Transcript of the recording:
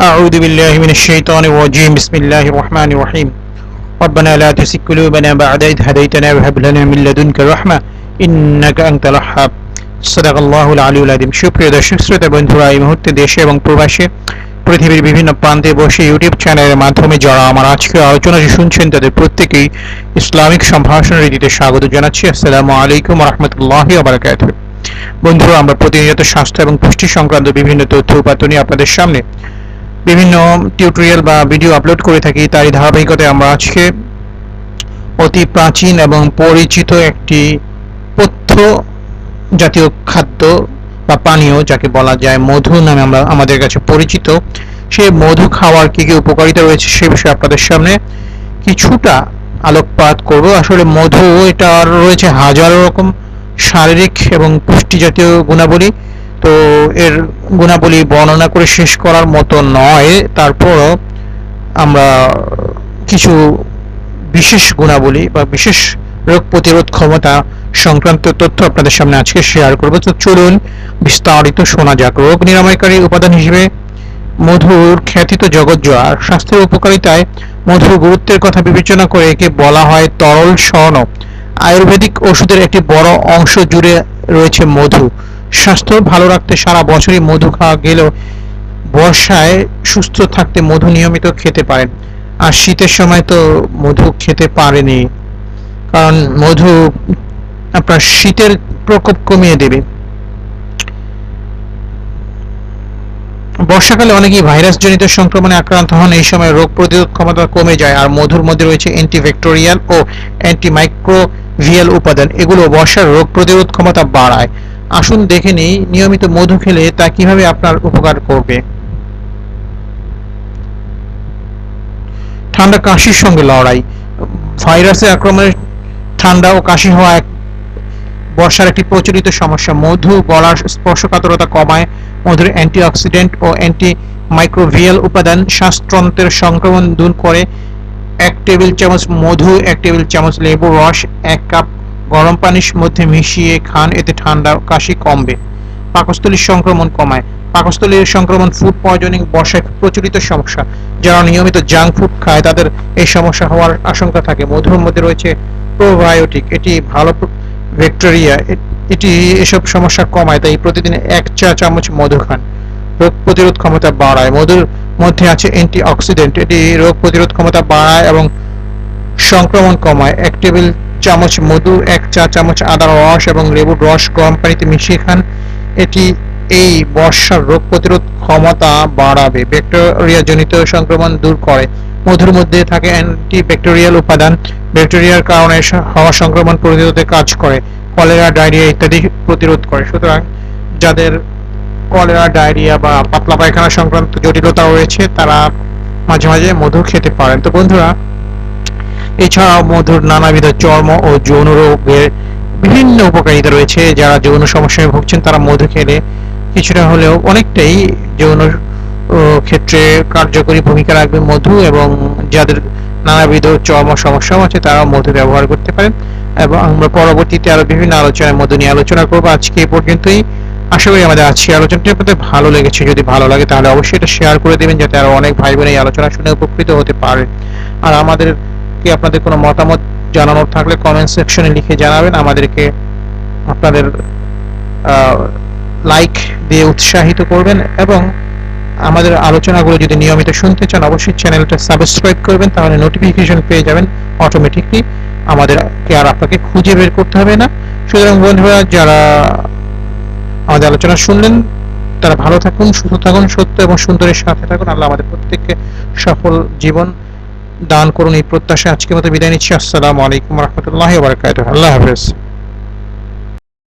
أعوذ بالله من الشيطان الرجيم بسم الله الرحمن الرحيم ربنا لا تزغ قلوبنا بعد إذ هديتنا وهب لنا من لدنك رحمة إنك أنت الوهاب صدق الله العلي العظيم সুপ্রিয় দর্শক শ্রোতা বন্ধুরা এই মুহূর্তে দেশে এবং প্রবাসে পৃথিবীর বিভিন্ন প্রান্তে বসে ইউটিউব চ্যানেলের মাধ্যমে যারা আমার আজকে আলোচনা যে শুনছেন তাদের প্রত্যেকেই ইসলামিক সম্ভাষণ রীতিতে স্বাগত জানাচ্ছি আসসালামু আলাইকুম রহমতুল্লাহ বারাকাতুহ বন্ধুরা আমরা প্রতিনিয়ত স্বাস্থ্য এবং পুষ্টি সংক্রান্ত বিভিন্ন তথ্য উপাত্ত নিয়ে আপনাদের সামনে বিভিন্ন টিউটোরিয়াল বা ভিডিও আপলোড করে থাকি, তারই ধারাবাহিকতায় আমরা আজকে অতি প্রাচীন এবং পরিচিত একটি পথ্য জাতীয় খাদ্য বা পানীয়, যাকে বলা যায় মধু নামে আমরা আমাদের কাছে পরিচিত। সেই মধু খাওয়ার কি কি উপকারিতা রয়েছে সে বিষয়ে আপনাদের সামনে কিছুটা আলোকপাত করব। আসলে মধু, এটা রয়েছে হাজারো রকম শারীরিক এবং পুষ্টি জাতীয় গুণাবলী। তো এর গুণাবলী বর্ণনা করে শেষ করার মতো নয়। তারপরও আমরা কিছু বিশেষ গুণাবলী বা বিশেষ রোগ প্রতিরোধ ক্ষমতা সংক্রান্ত তথ্য আপনাদের সামনে আজকে শেয়ার করব। তো চলুন বিস্তারিত শোনা যাক। রোগ নিরাময়কারী উপাদান হিসেবে মধুর খ্যাতি তো জগৎজোয়ার স্বাস্থ্যের উপকারিতায় মধুর গুরুত্বের কথা বিবেচনা করে একে বলা হয় তরল স্বর্ণ। আয়ুর্বেদিক ওষুধের একটি বড় অংশ জুড়ে রয়েছে মধু। স্বাস্থ্য ভালো রাখতে সারা বছরই মধু খাওয়া গেলেও বর্ষায় সুস্থ থাকতে মধু নিয়মিত খেতে পারেন। আর শীতের সময় তো মধু খেতে পারেনি কারণ মধু আপনার শীতের প্রকোপ কমিয়ে দেবে। বর্ষাকালে অনেকেই ভাইরাস জনিত সংক্রমণে আক্রান্ত হন, এই সময় রোগ প্রতিরোধ ক্ষমতা কমে যায়। আর মধুর মধ্যে রয়েছে অ্যান্টিব্যাকটেরিয়াল ও অ্যান্টিমাইক্রোভিয়াল উপাদান, এগুলো বর্ষার রোগ প্রতিরোধ ক্ষমতা বাড়ায়। আসুন দেখে নিই, নিয়মিত মধু খেলে তা কীভাবে আপনার উপকার করবে? ঠান্ডা কাশির সঙ্গে লড়াই। ভাইরাসের আক্রমণে ঠান্ডা ও কাশি হওয়া এক বর্ষার একটি প্রচলিত সমস্যা। মধু, গলার স্পর্শকাতরতা কমায়, মধুর অ্যান্টিঅক্সিডেন্ট ও অ্যান্টি মাইক্রোভিয়াল উপাদান শ্বাসতন্ত্রের সংক্রমণ দূর করে। এক টেবিল চামচ মধু, এক টেবিল চামচ লেবু রস, এক কাপ গরম পানির মধ্যে মিশিয়ে খান, এতে ঠান্ডা কাশি কমবে। পাকস্থলীর সংক্রমণ কমায়। পাকস্থলীর সংক্রমণ ফুড পয়জনিং বর্ষায় প্রচলিত সমস্যা, যারা নিয়মিত জাঙ্ক ফুড খায়, তাদের এই সমস্যা হওয়ার আশঙ্কা থাকে। মধুর মধ্যে রয়েছে প্রোবায়োটিক এটি ভালো ব্যাকটেরিয়া এটি এসব সমস্যা কমায়, তাই প্রতিদিন এক চা চামচ মধু খান। রোগ প্রতিরোধ ক্ষমতা বাড়ায়। মধুর মধ্যে আছে অ্যান্টি অক্সিডেন্ট এটি রোগ প্রতিরোধ ক্ষমতা বাড়ায় এবং সংক্রমণ কমায়। এক টেবিল চামচ মধু, এক চা চামচ আদার রস এবং লেবুর রস গরম পানিতে মিশিয়ে খান। এটি এই বর্ষার রোগ প্রতিরোধ ক্ষমতা বাড়াবে। ব্যাকটেরিয়া জনিত সংক্রমণ দূর করে। মধুর মধ্যে থাকে অ্যান্টি ব্যাকটেরিয়াল উপাদান। ব্যাকটেরিয়ার কারণে হওয়া সংক্রমণ প্রতিরোধে কাজ করে। কলেরা, ডায়রিয়া ইত্যাদি প্রতিরোধ করে। সুতরাং যাদের কলেরা, ডায়রিয়া বা পাতলা পায়খানা সংক্রান্ত জটিলতা রয়েছে, তারা মাঝে মাঝে মধু খেতে পারেন। তো বন্ধুরা এছাড়াও মধুর নানাবিধ চর্ম ও যৌন রোগের বিভিন্ন উপকারিতা রয়েছে। যারা যৌন সমস্যায় ভুগছেন, তারা মধু খেলে কিছুটা হলেও অনেকটাই যৌন ক্ষেত্রে কার্যকরী ভূমিকা রাখবে মধু এবং যাদের নানাবিধ চর্ম সমস্যাও আছে তারা মধু ব্যবহার করতে পারেন। এবং আমরা পরবর্তীতে আরও বিভিন্ন আলোচনায় মধু নিয়ে আলোচনা করব। আজকে এই পর্যন্তই। আশা করি আমাদের আজকে আলোচনাটি আপনাদের ভালো লেগেছে। যদি ভালো লাগে তাহলে অবশ্যই এটা শেয়ার করে দেবেন, যাতে আরও অনেক ভাই বোন এই আলোচনা শুনে উপকৃত হতে পারে। আর আমাদেরকে আপনাদের কোনো মতামত জানানোর থাকলে কমেন্ট সেকশনে লিখে জানাবেন। আমাদেরকে আপনাদের লাইক দিয়ে উৎসাহিত করবেন এবং আমাদের আলোচনাগুলো যদি নিয়মিত শুনতে চান, অবশ্যই চ্যানেলটা সাবস্ক্রাইব করবেন, তাহলে নোটিফিকেশন পেয়ে যাবেন অটোমেটিকলি আমাদেরকে আর আপনাকে খুঁজে বের করতে হবে না। সুতরাং বন্ধুরা, যারা আমাদের আলোচনা শুনলেন, তারা ভালো থাকুন, সুস্থ থাকুন, সত্য এবং সুন্দরের সাথে থাকুন। আল্লাহ আমাদের প্রত্যেককে সফল জীবন দান করুন এই প্রত্যাশা আজকের মতো বিদায় নিচ্ছি। আসসালামু আলাইকুম রহমতুল্লাহ আল্লাহ হাফেজ।